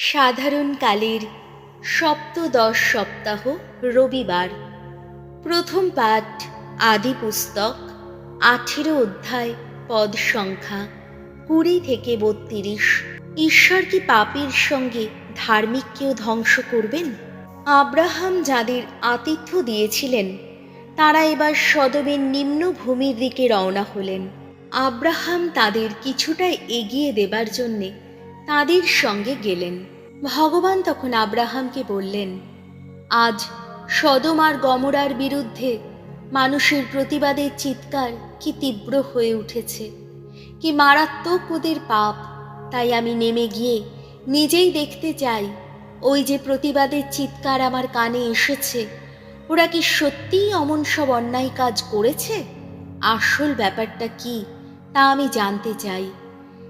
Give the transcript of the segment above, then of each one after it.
সাধারণকালের সপ্তদশ সপ্তাহ, রবিবার। প্রথম পাঠ, আদি পুস্তক, আঠেরো অধ্যায়, পদ সংখ্যা, কুড়ি থেকে বত্রিশ। ঈশ্বর কি পাপীর সঙ্গে ধার্মিককেও ধ্বংস করবেন? আব্রাহাম যাদের আতিথ্য দিয়েছিলেন, তারা এবার সদমের নিম্ন ভূমির দিকে রওনা হলেন। আব্রাহাম তাদের কিছুটা এগিয়ে দেবার জন্যে তাদের সঙ্গে গেলেন। ভগবান তখন আব্রাহামকে বললেন, আজ সদম আর গমরার বিরুদ্ধে মানুষের প্রতিবাদের চিৎকার কি তীব্র হয়ে উঠেছে। কি মারাত্মক ওদের পাপ। তাই আমি নেমে গিয়ে নিজেই দেখতে চাই, ওই যে প্রতিবাদের চিৎকার আমার কানে এসেছে, ওরা কি সত্যিই অমন সব অন্যায় কাজ করেছে? আসল ব্যাপারটা কি তা আমি জানতে চাই।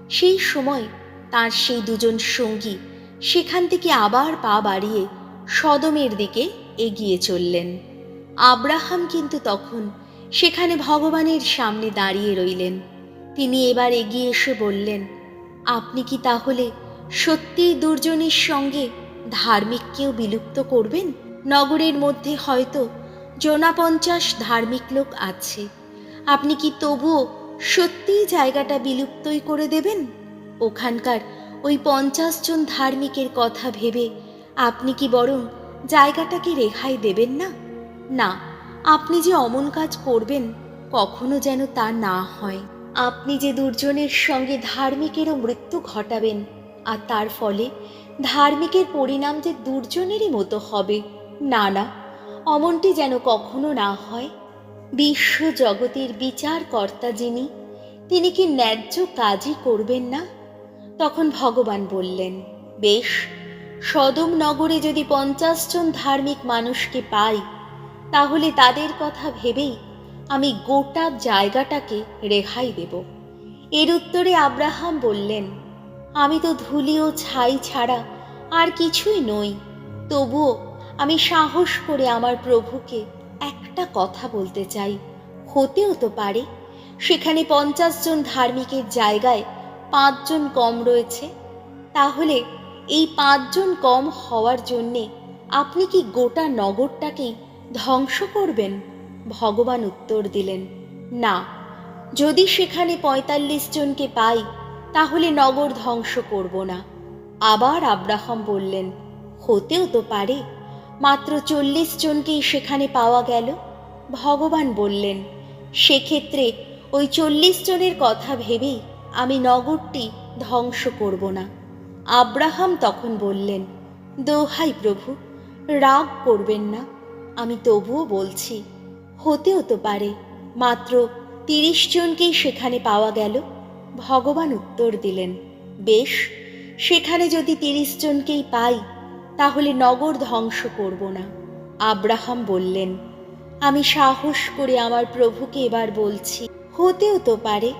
সেই সময় তার সেই দুজন সঙ্গী সেখান থেকে আবার পা বাড়িয়ে সদমের দিকে এগিয়ে চললেন। আব্রাহাম কিন্তু তখন সেখানে ভগবানের সামনে দাঁড়িয়ে রইলেন। তিনি এবার এগিয়ে এসে বললেন, আপনি কি তাহলে সত্যিই দুর্জনের সঙ্গে ধার্মিককেও বিলুপ্ত করবেন? নগরের মধ্যে হয়তো জোনা পঞ্চাশ ধার্মিক লোক আছে। আপনি কি তবুও সত্যিই জায়গাটা বিলুপ্তই করে দেবেন? ওখানকার ওই পঞ্চাশ জন ধার্মিকের কথা ভেবে আপনি কি বরং জায়গাটাকে রেহাই দেবেন না? না, আপনি যে অমন কাজ করবেন কখনো যেন তা না হয়। আপনি যে দুর্জনের সঙ্গে ধার্মিকেরও মৃত্যু ঘটাবেন আর তার ফলে ধার্মিকের পরিণাম যে দুর্জনেরই মতো হবে, না না, অমনটি যেন কখনো না হয়। বিশ্ব জগতের বিচারকর্তা যিনি, তিনি কি ন্যায্য কাজই করবেন না? তখন ভগবান বললেন, বেশ, সদম নগরে যদি পঞ্চাশ জন ধার্মিক মানুষকে পাই, তাহলে তাদের কথা ভেবেই আমি গোটা জায়গাটাকে রেহাই দেব। এর উত্তরে আব্রাহাম বললেন, আমি তো ধুলি ও ছাই ছাড়া আর কিছুই নই, তবুও আমি সাহস করে আমার প্রভুকে একটা কথা বলতে চাই। হতেও তো পারে, সেখানে পঞ্চাশ জন ধার্মিকের জায়গায় পাঁচজন কম রয়েছে। তাহলে এই পাঁচজন কম হওয়ার জন্যে আপনি কি গোটা নগরটাকেই ধ্বংস করবেন? ভগবান উত্তর দিলেন, না। যদি সেখানে পঁয়তাল্লিশ জনকে পাই, তাহলে নগর ধ্বংস করব না। আবার আব্রাহাম বললেন, হতেও তো পারে। মাত্র চল্লিশ জনকেই সেখানে পাওয়া গেল। ভগবান বললেন, সেক্ষেত্রে ওই চল্লিশ জনের কথা ভেবেই আমি নগরটি ধ্বংস করব না। আব্রাহাম তখন বললেন, দোহাই প্রভু, রাগ করবেন না। আমি তবুও বলছি, হতেও তো পারে, মাত্র তিরিশ জনকেই সেখানে পাওয়া গেল। ভগবান উত্তর দিলেন, বেশ, সেখানে যদি তিরিশ জনকেই পাই, তাহলে নগর ধ্বংস করব না। আব্রাহাম বললেন, আমি সাহস করে আমার প্রভুকে এবার বলছি, হতেও তো পারে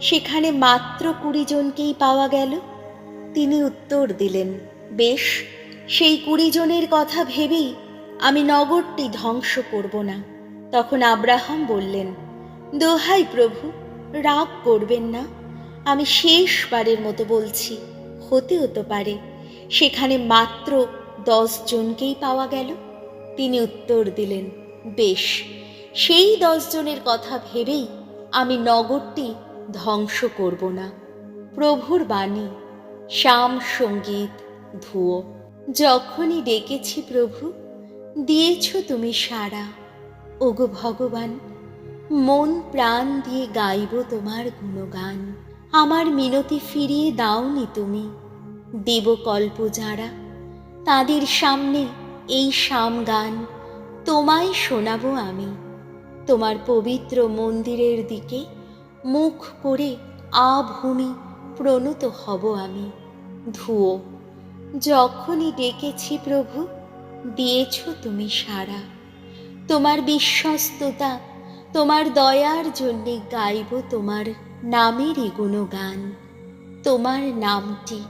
সেখানে মাত্র কুড়ি জনকেই পাওয়া গেল। তিনি উত্তর দিলেন, বেশ, সেই কুড়ি জনের কথা ভেবেই আমি নগরটি ধ্বংস করব না। তখন আব্রাহাম বললেন, দোহাই প্রভু, রাগ করবেন না। আমি শেষবারের মতো বলছি হতে হতে পারে, সেখানে মাত্র দশ জনকেই পাওয়া গেল। তিনি উত্তর দিলেন, বেশ, সেই দশ জনের কথা ভেবেই আমি নগরটি ধ্বংস করব না। প্রভুর বাণী, শ্যাম সংগীত, ধুয়ো। যখনই ডেকেছি প্রভু, দিয়েছ তুমি সারা ওগো ভগবান, মন প্রাণ দিয়ে গাইব তোমার গুণগান। আমার মিনতি ফিরিয়ে দাওনি তুমি। দেবকল্প যারা, তাদের সামনে এই শাম গান। তোমায় শোনাবো আমি। তোমার পবিত্র মন্দিরের দিকে মুখ করে আভূমি প্রণত হব আমি। ধুয়ো, যখনই ডেকেছি প্রভু, দিয়েছ তুমি সারা তোমার বিশ্বস্ততা, তোমার দয়ার জন্যে গাইব তোমার নামেরই গুণগান। তোমার নামটি,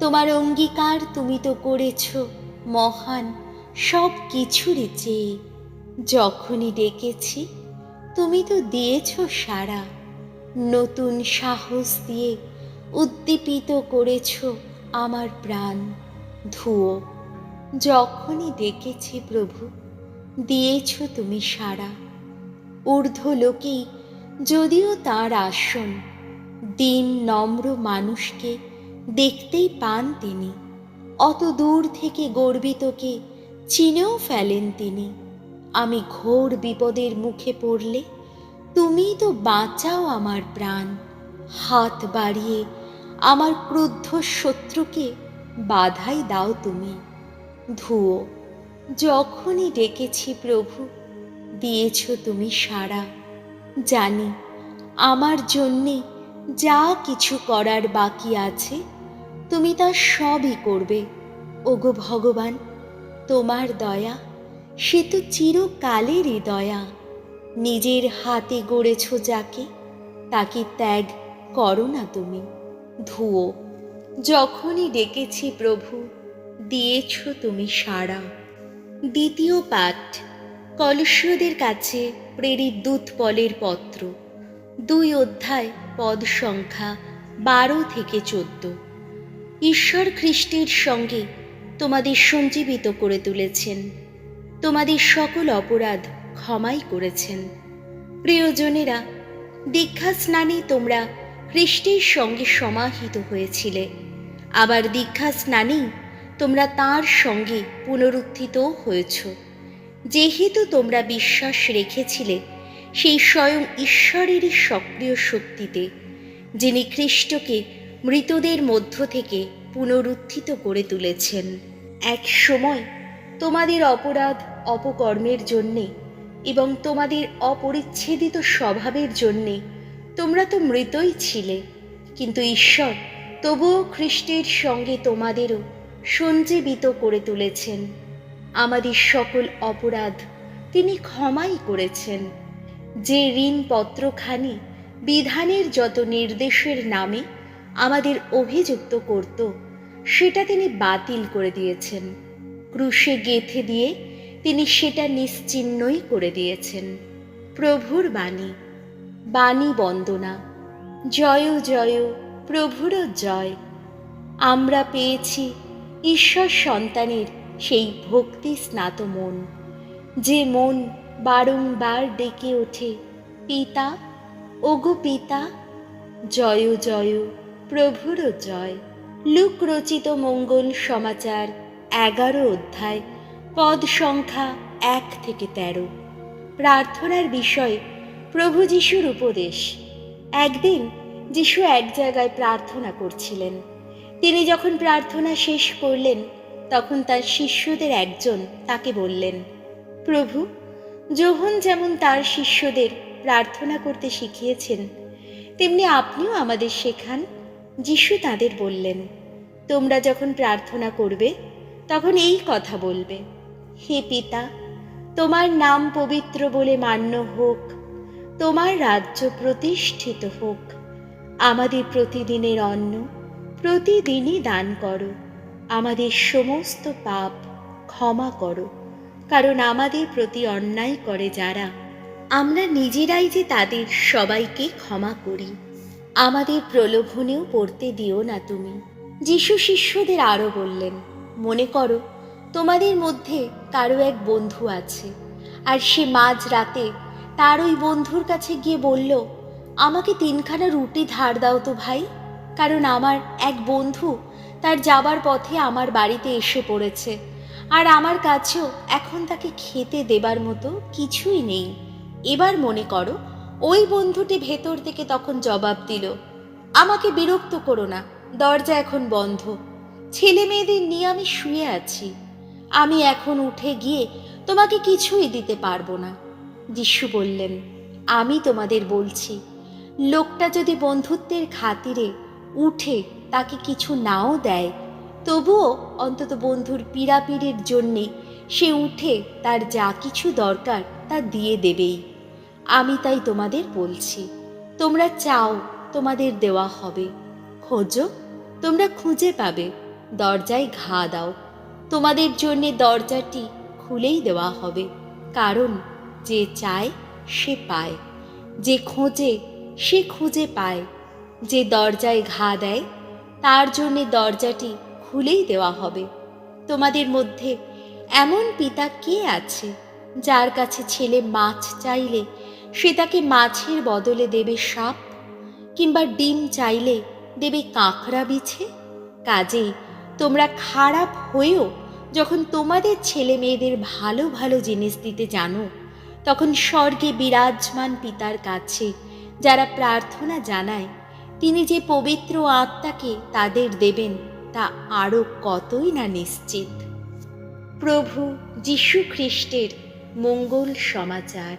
তোমার অঙ্গীকার তুমি তো করেছ, মহান সব কিছুরই চেয়ে। যখনই ডেকেছি, তুমি তো দিয়েছ সারা নতুন সাহস দিয়ে উদ্দীপিত করেছ আমার প্রাণ। ধুয়ো, যখনই ডেকেছি প্রভু, দিয়েছ তুমি সারা ঊর্ধ্ব লোকেই যদিও তার আসন, দিন নম্র মানুষকে দেখতেই পান তিনি। অত দূর থেকে গর্বিতকে চিনেও ফেলেন তিনি। আমি ঘোর বিপদের মুখে পড়লে তুমিই তো বাঁচাও আমার প্রাণ। হাত বাড়িয়ে আমার ক্রুদ্ধ শত্রুকে বাধাই দাও তুমি। ধুয়ো, যখনই ডেকেছি প্রভু, দিয়েছ তুমি সারা জানি আমার জন্যে যা কিছু করার বাকি আছে, তুমি তা সবই করবে। ওগো ভগবান, তোমার দয়া, সে তো চিরকালেরই দয়া। নিজের হাতে গড়েছ যাকে, তাকে ত্যাগ করো না তুমি। ধুয়ো, যখনই ডেকেছি প্রভু, দিয়েছ তুমি সাড়া। দ্বিতীয় পাঠ, কলস্যদের কাছে প্রেরিত দূতপলের পত্র। দুই অধ্যায়, পদ সংখ্যা বারো থেকে চোদ্দ। ঈশ্বর খ্রিস্টের সঙ্গে তোমাদের সঞ্জীবিত করে তুলেছেন। তোমাদের সকল অপরাধ ক্ষমাই করেছেন। প্রিয়জনেরা দীক্ষা স্নানে তোমরা খ্রিস্টের সঙ্গে সমাহিত হয়েছিলে। আবার দীক্ষা স্নানেই তোমরা তার সঙ্গে পুনরুত্থিত হয়েছ। যেহেতু তোমরা বিশ্বাস রেখেছিলে সেই স্বয়ং ঈশ্বরেরই সক্রিয় শক্তিতে, যিনি খ্রিস্টকে মৃতদের মধ্য থেকে পুনরুত্থিত করে তুলেছেন। এক সময় তোমাদের অপরাধ অপকর্মের জন্যে এবং তোমাদের অপরিচ্ছেদিত স্বভাবের জন্যে তোমরা তো মৃতই ছিলে। কিন্তু ঈশ্বর, তবুও খ্রিস্টের সঙ্গে তোমাদেরও সঞ্জীবিত করে তুলেছেন। আমাদের সকল অপরাধ তিনি ক্ষমাই করেছেন। যে ঋণপত্রখানি বিধানের যত নির্দেশের নামে আমাদের অভিযুক্ত করত, সেটা তিনি বাতিল করে দিয়েছেন। ক্রুশে গেথে দিয়ে তিনি সেটা নিশ্চিহ্নই করে দিয়েছেন। প্রভুর বাণী বাণী বন্দনা জয় জয় প্রভুর জয়। আমরা পেয়েছি ঈশ্বর সন্তানের সেই ভক্তি স্নাত মন, যে মন বারংবার ডেকে ওঠে, পিতা, ওগো পিতা জয় জয় প্রভুর জয়। লুক রচিত মঙ্গল সমাচার এগারো অধ্যায়। পদ সংখ্যা এক থেকে তেরো। প্রার্থনার বিষয় প্রভু যিশুর উপদেশ। একদিন যিশু এক জায়গায় প্রার্থনা করছিলেন। তিনি যখন প্রার্থনা শেষ করলেন, তখন তার শিষ্যদের একজন তাকে বললেন, প্রভু যোহন যেমন তার শিষ্যদের প্রার্থনা করতে শিখিয়েছেন, তেমনি আপনিও আমাদের শেখান। যিশু তাদের বললেন, তোমরা যখন প্রার্থনা করবে, তখন এই কথা বলবে হে পিতা, তোমার নাম পবিত্র বলে মান্য হোক, তোমার রাজ্য প্রতিষ্ঠিত হোক, আমাদের প্রতিদিনের অন্ন প্রতিদিনই দান করো, আমাদের সমস্ত পাপ ক্ষমা করো, কারণ আমাদের প্রতি অন্যায় করে যারা, আমরা নিজেরাই যে তাদের সবাইকে ক্ষমা করি, আমাদের প্রলোভনেও পড়তে দিও না তুমি। যিশু শিষ্যদের আরও বললেন, মনে করো তোমাদের মধ্যে কারও এক বন্ধু আছে। আর সে মাঝ রাতে তার ওই বন্ধুর কাছে গিয়ে বলল, আমাকে তিনখানা রুটি ধার দাও তো ভাই, কারণ আমার এক বন্ধু তার যাবার পথে আমার বাড়িতে এসে পড়েছে। আর আমার কাছেও এখন তাকে খেতে দেবার মতো কিছুই নেই। এবার মনে করো, ওই বন্ধুটি ভেতর থেকে তখন জবাব দিল, আমাকে বিরক্ত করো না, দরজা এখন বন্ধ। ছেলে মেয়েদের নিয়ে আমি শুয়ে আছি। আমি এখন উঠে গিয়ে তোমাকে কিছুই দিতে পারব না। যিশু বললেন, আমি তোমাদের বলছি, লোকটা যদি বন্ধুত্বের খাতিরে উঠে তাকে কিছু নাও দেয়, তবুও অন্তত বন্ধুর পীড়াপিড়ির জন্যে সে উঠে তার যা কিছু দরকার তা দিয়ে দেবেই। আমি তাই তোমাদের বলছি, তোমরা চাও তোমাদের দেওয়া হবে। খোঁজো, তোমরা খুঁজে পাবে, দরজায় ঘা দাও। তোমাদের জন্যে দরজাটি খুলেই দেওয়া হবে। কারণ যে চায়, সে পায়। যে খোঁজে, সে খুঁজে পায়। যে দরজায় ঘা দেয়, তার জন্যে দরজাটি খুলেই দেওয়া হবে। তোমাদের মধ্যে এমন পিতা কে আছে, যার কাছে ছেলে মাছ চাইলে সে তাকে মাছের বদলে দেবে সাপ, কিংবা ডিম চাইলে দেবে কাঁকড়া বিছে? কাজেই তোমরা খারাপ হয়েও যখন তোমাদের ছেলে মেয়েদের ভালো ভালো জিনিস দিতে জানো, তখন স্বর্গে বিরাজমান পিতার কাছে যারা প্রার্থনা জানায়, তিনি যে পবিত্র আত্মাকে তাদের দেবেন তা আরও কতই না নিশ্চিত। প্রভু যীশু খ্রিস্টের মঙ্গল সমাচার।